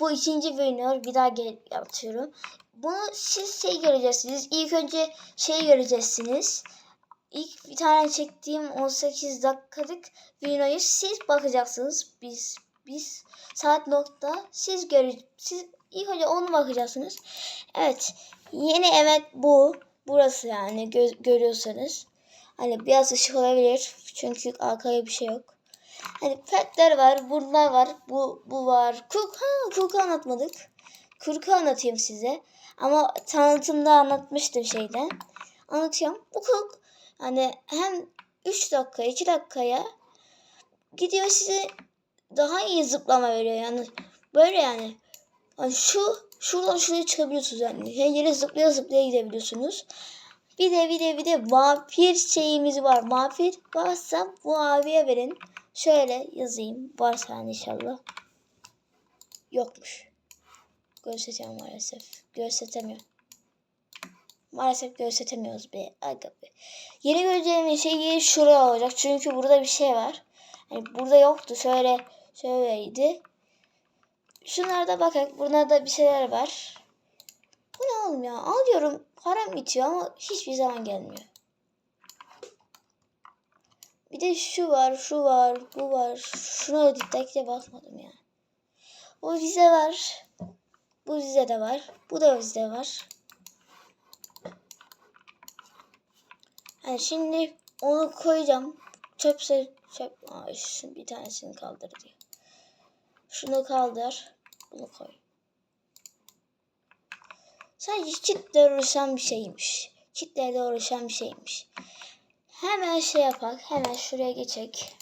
Bu ikinci winner. Bir daha gel atıyorum. Bunu siz şey göreceksiniz. İlk önce şey göreceksiniz. İlk bir tane çektiğim 18 dakikalık videoyu siz bakacaksınız. Biz biz saat nokta siz gör siz ilk önce onu bakacaksınız. Evet. Yeni evet bu. Burası yani gö- görüyorsanız. Hani biraz ışık olabilir. Çünkü arkaya bir şey yok. Hani petler var, bunlar var, bu bu var. Kuk ha kuku anlatmadık. Kurku anlatayım size. Ama tanıtımda anlatmıştım şeyden. Anlatıyorum. Bu kuk hani hem 3 dakika 2 dakikaya gidiyor size daha iyi zıplama veriyor yani. Böyle yani. Hani şu şuradan şuraya çıkabiliyorsunuz yani. Her yere zıplaya zıplaya gidebiliyorsunuz. Bir de bir de bir de vampir şeyimiz var. Vampir varsa bu abiye verin. Şöyle yazayım. Varsa inşallah. Yokmuş. Göstereceğim maalesef. Gösteremiyorum. Maalesef gösteremiyoruz be. Aga. Yeni göreceğimiz şey şuraya olacak. Çünkü burada bir şey var. Hani burada yoktu. Şöyle şöyleydi. Şunlarda bakın. Bunlarda bir şeyler var. Bu ne oğlum ya? Alıyorum. Param bitiyor ama hiçbir zaman gelmiyor. Bir de şu var, şu var, bu var. Şuna ödükte bakmadım ya. O vize var. Bu vize de var. Bu da vize var. Yani şimdi onu koyacağım. Çöpse çöp. Aa, şu bir tanesini kaldır diyor. Şunu kaldır. Bunu koy. Sadece çitle uğraşan bir şeymiş. Çitlerle uğraşan bir şeymiş. Hemen şey yapak. Hemen şuraya geçek.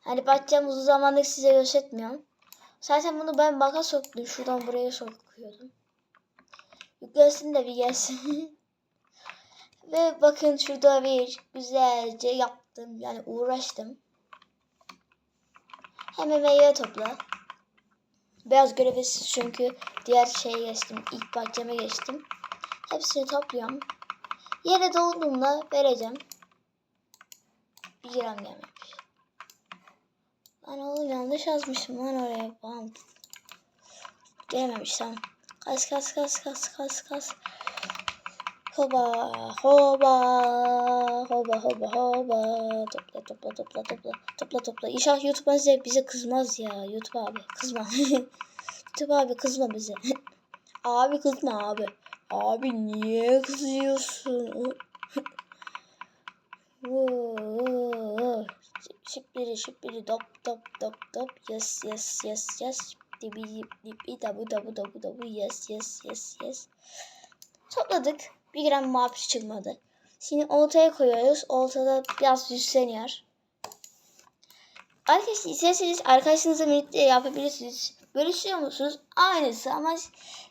Hani bahçem uzun zamandır size göstermiyorum. Zaten bunu ben baka soktum. Şuradan buraya sokuyordum. Yüklensin de bir gelsin. Ve bakın şurada bir güzelce yaptım. Yani uğraştım. Hemen meyve topla. Biraz görevsiz çünkü diğer şeye geçtim. İlk bahçeme geçtim. Hepsini topluyorum. Yere dolduğunda vereceğim. Bir gram gelmemiş. Lan oğlum yanlış yazmışım lan oraya. Bam. Gelmemiş tamam. Kas kas kas kas kas kas. Hoba hoba hoba hoba hoba topla topla topla topla topla topla İnşallah YouTube bize bize kızmaz ya YouTube abi kızma YouTube abi kızma bize abi kızma abi abi niye kızıyorsun şipleri şipleri dop dop dop dop yes yes yes yes dibi dibi dabu dabu dabu dabu yes yes yes yes topladık bir gram mavi çıkmadı. Şimdi oltaya koyuyoruz. Oltada biraz yükseliyor. Arkadaşlar isterseniz arkadaşınızla birlikte yapabilirsiniz. Bölüşüyor musunuz? Aynısı ama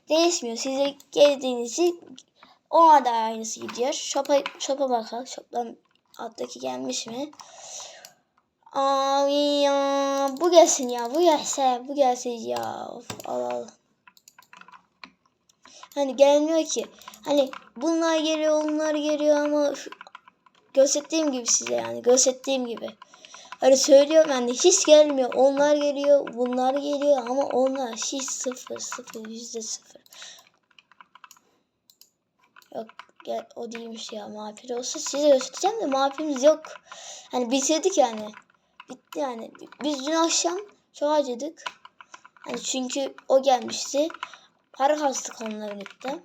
değişmiyor. Size geldiğinizde ona da aynısı gidiyor. Shop'a shop'a bakalım. Shop'tan alttaki gelmiş mi? Abi ya bu gelsin ya bu gelse bu gelse ya of, al al. Hani gelmiyor ki. Hani bunlar geliyor onlar geliyor ama şu, gösterdiğim gibi size yani gösterdiğim gibi. Hani söylüyorum yani hiç gelmiyor. Onlar geliyor bunlar geliyor ama onlar hiç sıfır sıfır yüzde sıfır. Yok gel o değilmiş ya mafir olsa size göstereceğim de mafimiz yok. Hani bitirdik yani. Bitti yani. Biz dün akşam çok acıdık. Hani çünkü o gelmişti. Para kastık onunla birlikte.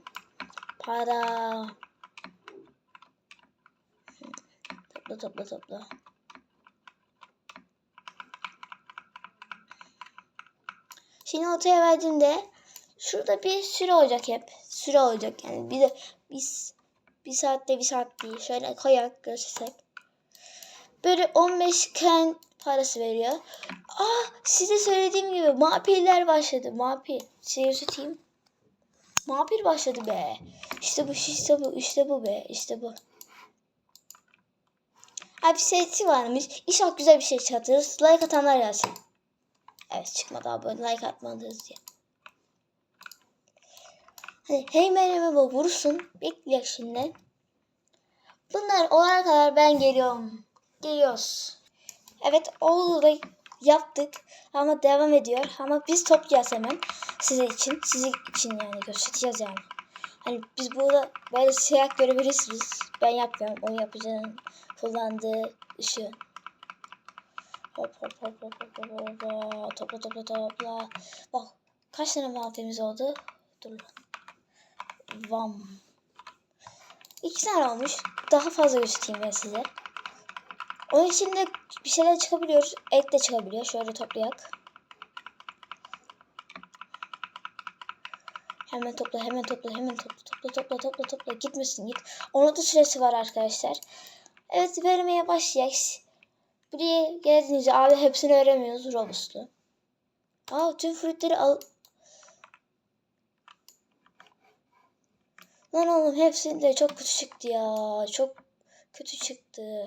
Para. Topla topla topla. Şimdi ortaya verdiğimde şurada bir süre olacak hep. Süre olacak yani. Bir de biz bir saatte bir saat değil. Şöyle koyarak göstersek. Böyle 15 ken parası veriyor. Aa size söylediğim gibi mapiller başladı. Mapil. Size göstereyim. Mapil başladı be. İşte bu işte bu işte bu be işte bu. Abi seti varmış. İnşallah güzel bir şey çıkartırız. Like atanlar gelsin. Evet çıkmadı abone like atmadınız diye. Hadi hey merhaba vursun. Bekle şimdi. Bunlar olana kadar ben geliyorum. Geliyoruz. Evet oğlu yaptık ama devam ediyor. Ama biz toplayacağız hemen sizin için. Sizin için yani göstereceğiz yani. Hani biz burada böyle siyah görebilirsiniz. Ben yapmıyorum. O yapacağın kullandığı ışığı. Hop hop hop hop hop hop hop. Topla topla topla. Bak kaç tane malzememiz oldu? Dur. Vam. İki tane olmuş. Daha fazla göstereyim ben size. Onun içinde bir şeyler çıkabiliyor. Et de çıkabiliyor. Şöyle toplayak. Hemen topla, hemen topla, hemen topla, topla, topla, topla, topla. Gitmesin git. Onun da süresi var arkadaşlar. Evet vermeye başlayacağız. Buraya geldiğinizde abi hepsini öğrenmiyoruz Robust'u. Aa tüm fruitleri al. Lan oğlum hepsinde çok kötü çıktı ya. Çok kötü çıktı.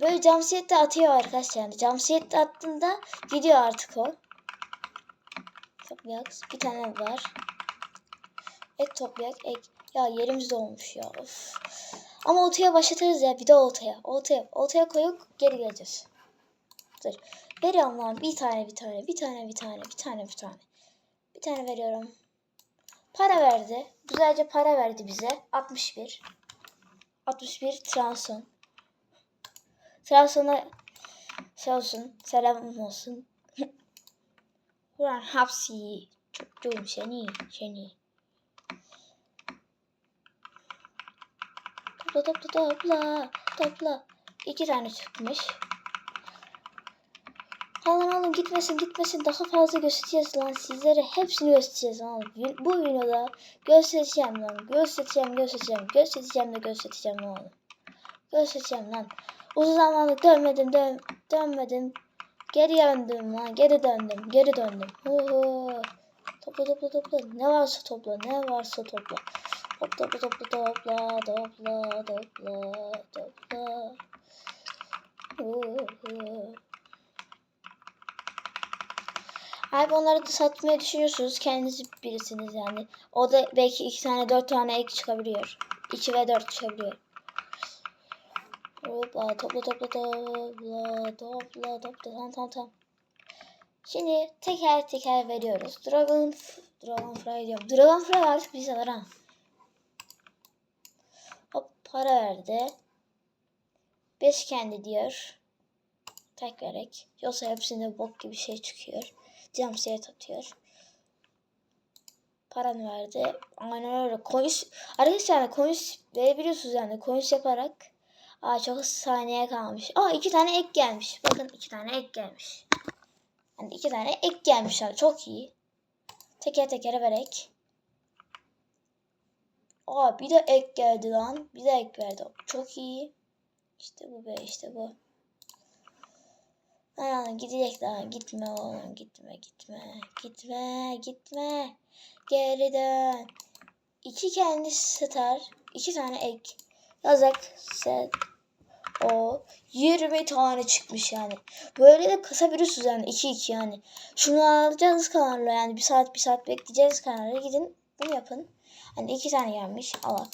Böyle camsiyette atıyor arkadaşlar. Yani camsiyette attığında gidiyor artık o. Toplayak. Bir tane var. Ek toplayak. Ek. Ya yerimiz dolmuş ya. Of. Ama oltaya başlatırız ya. Bir de oltaya. Oltaya. Oltaya koyup geri geleceğiz. Dur. Veriyorum lan. Bir tane bir tane. Bir tane bir tane. Bir tane bir tane. Bir tane veriyorum. Para verdi. Güzelce para verdi bize. 61. 61 Transon. Trabzon'a şey olsun, selam olsun. Ulan hapsi, çocuğum seni, seni. Topla topla topla, topla. İki tane çıkmış. Alın alın gitmesin gitmesin daha fazla göstereceğiz lan sizlere hepsini göstereceğiz lan. Bu videoda göstereceğim lan göstereceğim göstereceğim göstereceğim de göstereceğim lan. Göstereceğim lan. Uzun zamandır dönmedim dön, dönmedim. Geri döndüm lan geri döndüm geri döndüm. Oho. Topla topla topla ne varsa topla ne varsa topla. Hop topla topla topla topla topla topla. Abi onları da satmayı düşünüyorsunuz. Kendiniz birisiniz yani. O da belki iki tane dört tane ek çıkabiliyor. İki ve dört çıkabiliyor. Hopla topla topla topla topla topla tamam tamam tamam. Şimdi teker teker veriyoruz. Dragon Dragon Fly diyorum. Dragon Fly artık bize var ha. Para verdi. Beş kendi diyor. Tek vererek. Yoksa hepsinde bok gibi şey çıkıyor. Jumpsuit atıyor. Paranı verdi. Aynen öyle. Coins, arkadaşlar coins verebiliyorsunuz yani. Coins yaparak. Aa çok saniye kalmış. Aa iki tane ek gelmiş. Bakın iki tane ek gelmiş. Yani iki tane ek gelmişler. Çok iyi. Teker teker vererek. Aa bir de ek geldi lan. Bir de ek verdi. Çok iyi. İşte bu be işte bu. Ayağına gidecek daha. Gitme oğlum. Gitme gitme. Gitme gitme. Geri dön. İki kendi star. iki tane ek. Yazak set. O 20 tane çıkmış yani. Böyle de kasabiliyorsunuz yani 2-2 yani. Şunu alacağız kanalda yani bir saat bir saat bekleyeceğiz kanalda gidin bunu yapın. Hani iki tane gelmiş alak.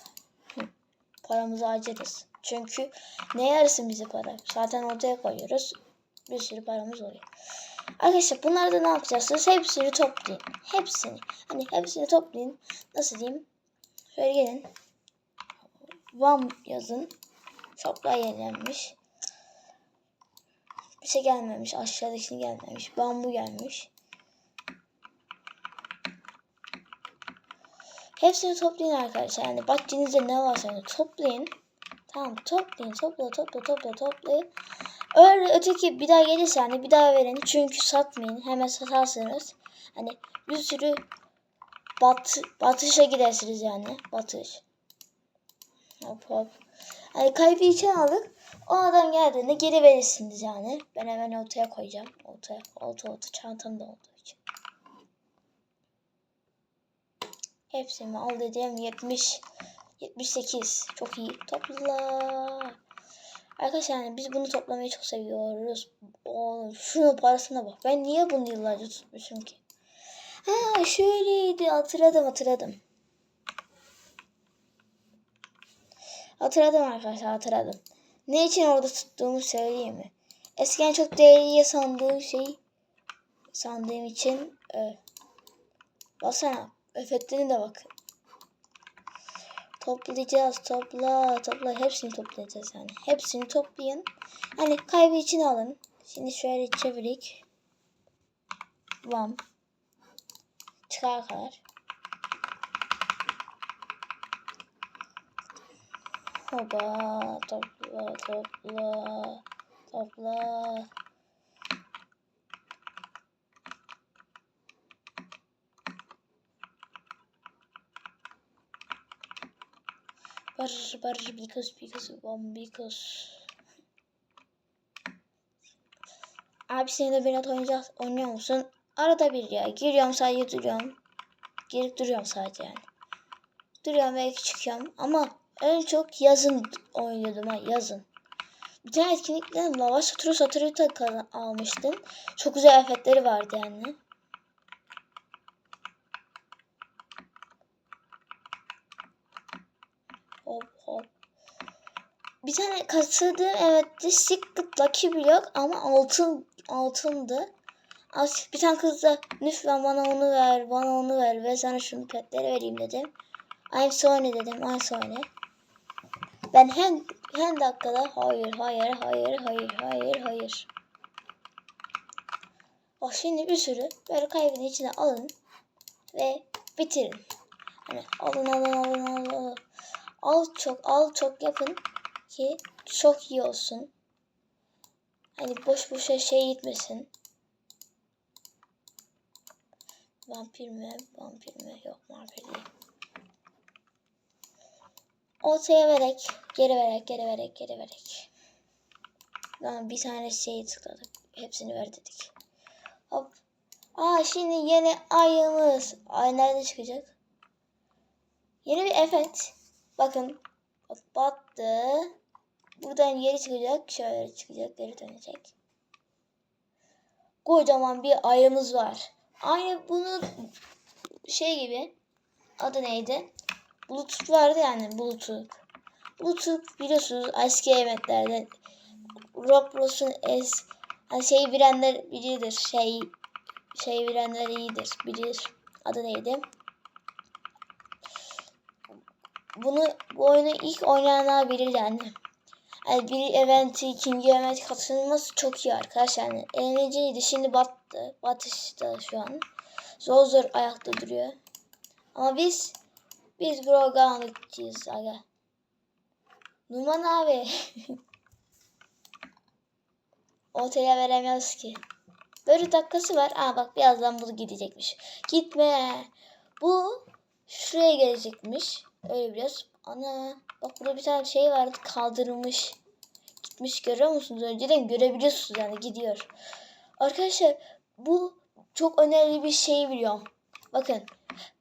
Paramızı harcarız. Çünkü ne yarısın bize para? Zaten ortaya koyuyoruz. Bir sürü paramız oluyor. Arkadaşlar bunları da ne yapacaksınız? Hepsini toplayın. Hepsini. Hani hepsini toplayın. Nasıl diyeyim? Şöyle gelin. Vam yazın. Topla yenilenmiş. Bir şey gelmemiş. Aşağıdakini gelmemiş. Bambu gelmiş. Hepsini toplayın arkadaşlar. Yani bahçenizde ne varsa yani toplayın. Tamam toplayın. Topla topla topla toplayın. Öyle öteki bir daha gelirse hani bir daha verin. Çünkü satmayın. Hemen satarsınız. Hani bir sürü bat, batışa gidersiniz yani. Batış. Hop hop. Hani kaybı için aldık. O adam geldiğinde geri verirsiniz yani. Ben hemen ortaya koyacağım. Ortaya, orta orta çantamda olduğu için. Hepsini al dediğim 70 78. Çok iyi. Topla. Arkadaşlar yani biz bunu toplamayı çok seviyoruz. Oğlum şunun parasına bak. Ben niye bunu yıllarca tutmuşum ki? Ha şöyleydi. Hatırladım hatırladım. Hatırladım arkadaşlar hatırladım. Ne için orada tuttuğumu söyleyeyim mi? Eskiden çok değerli sandığım şey sandığım için e, baksana efektlerine de bak. Toplayacağız. Topla. Topla. Hepsini toplayacağız yani. Hepsini toplayın. Hani kaybı için alın. Şimdi şöyle çevirik. Bam. Çıkar kadar. Hoba. Topla. Topla. Topla. Barış barış because because one because. Abi seni de beni oynayacağız. Oynuyor musun? Arada bir ya. Giriyorum sadece duruyorum. Girip duruyorum sadece yani. Duruyorum belki çıkıyorum. Ama en çok yazın oynuyordum ha yazın. Bir tane etkinlikten lava satırı satırı almıştım. Çok güzel efektleri vardı yani. Hop hop. Bir tane kasırdığım evet Secret Lucky Block ama altın altındı. Az bir tane kız da lütfen bana onu ver, bana onu ver ve sana şunu petleri vereyim dedim. I'm sorry dedim, I'm sorry. Ben hem hem dakikada hayır, hayır, hayır, hayır, hayır, hayır. Bak şimdi bir sürü böyle kaybın içine alın ve bitirin. Hani alın alın alın alın. alın. Al çok al çok yapın ki çok iyi olsun. Hani boş boşa şey gitmesin. Vampir mi? Vampir mi? Yok vampir değil. Ortaya vererek, geri vererek, geri vererek, geri vererek. Lan bir tane şeyi tıkladık. Hepsini ver dedik. Hop. Aa şimdi yeni ayımız. Ay nerede çıkacak? Yeni bir efekt. Bakın. Bak battı. Buradan geri çıkacak. Şöyle çıkacak. Geri dönecek. Kocaman bir ayımız var. Aynı bunu şey gibi. Adı neydi? Bluetooth vardı yani Bluetooth. Bluetooth biliyorsunuz eski evetlerden Roblox'un es hani şey bilenler bilidir. Şey şey bilenler iyidir. Bilir. Adı neydi? Bunu bu oyunu ilk oynayanlar bilir yani. Bir eventi, ikinci event katılması çok iyi arkadaşlar. Yani eğlenceliydi. Şimdi battı. Batışta şu an. Zor zor ayakta duruyor. Ama biz biz Groganlıkçıyız aga. Numan abi. Otele veremiyoruz ki. Böyle dakikası var. Aa bak birazdan bu gidecekmiş. Gitme. Bu şuraya gelecekmiş. Öyle biraz. Ana. Bak burada bir tane şey vardı. Kaldırılmış. Gitmiş görüyor musunuz? Önceden görebiliyorsunuz yani gidiyor. Arkadaşlar bu çok önemli bir şey biliyorum. Bakın.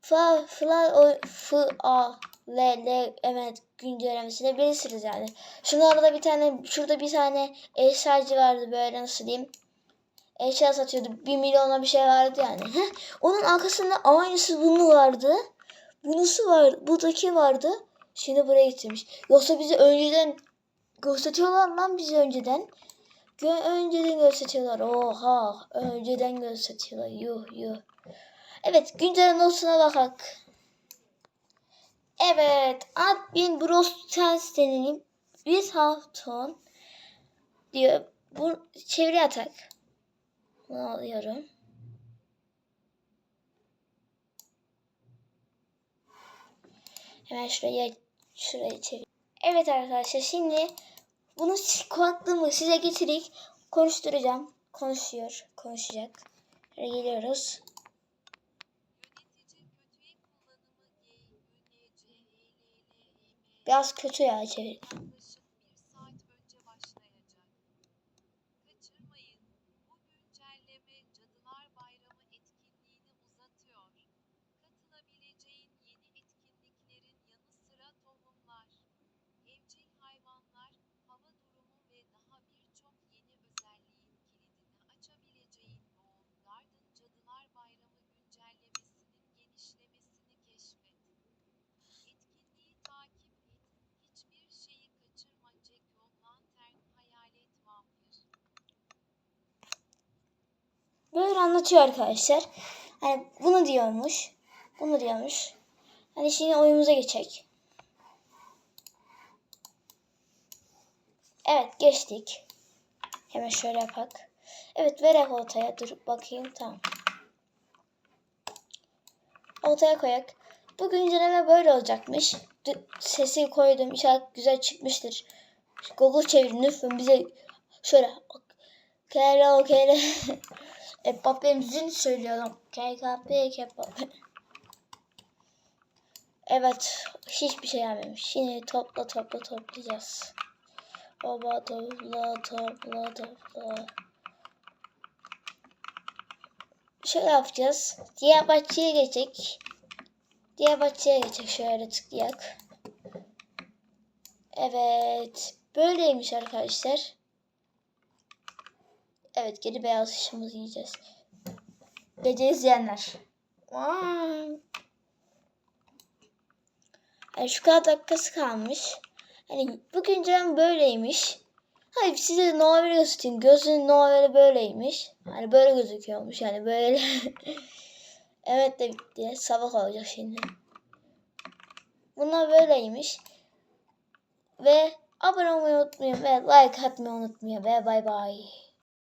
Fa, fla, o, f, a, l, l, evet güncellemesini bilirsiniz yani. Şunlarda bir tane, şurada bir tane eşyacı vardı böyle nasıl diyeyim. Eşya satıyordu. Bir milyona bir şey vardı yani. Heh, onun arkasında aynısı bunu vardı. Bunusu var, buradaki vardı. Şimdi buraya getirmiş. Yoksa bizi önceden gösteriyorlar lan bizi önceden. Gö önceden gösteriyorlar. Oha. Önceden gösteriyorlar. Yuh yuh. Evet güncel notuna bakak. Evet. Admin Brostens denilen bir hafton diyor. Bu çeviri atak. Bunu alıyorum. Hemen şuraya şuraya çevir. Evet arkadaşlar şimdi bunu kulaklığımı size getirip konuşturacağım. Konuşuyor, konuşacak. Şöyle geliyoruz. Biraz kötü ya çevir. Anlatıyor arkadaşlar. Hani bunu diyormuş. Bunu diyormuş. Hani şimdi oyunumuza geçecek. Evet geçtik. Hemen şöyle yapak. Evet verek ortaya. Dur bakayım tamam. Ortaya koyak. Bu güncelleme böyle olacakmış. Sesi koydum. İnşallah güzel çıkmıştır. Google çevirin lütfen bize şöyle kere o kere Mbappe'mizin söylüyorum. KKP kebap. Evet. Hiçbir şey gelmemiş. Şimdi topla topla toplayacağız. Baba topla topla topla. Şöyle yapacağız. Diğer bahçeye geçecek. Diğer bahçeye geçecek. Şöyle tıklayak. Evet. Böyleymiş arkadaşlar. Evet geri beyaz ışığımızı yiyeceğiz. Gece izleyenler. Vay. Yani şu kadar dakikası kalmış. Hani bu güncelen böyleymiş. Hayır size de normal göstereyim. Gözün normali böyleymiş. Hani böyle gözüküyormuş yani böyle. evet de bitti. Sabah olacak şimdi. Bunlar böyleymiş. Ve abone olmayı unutmayın ve like atmayı unutmayın ve bay bay.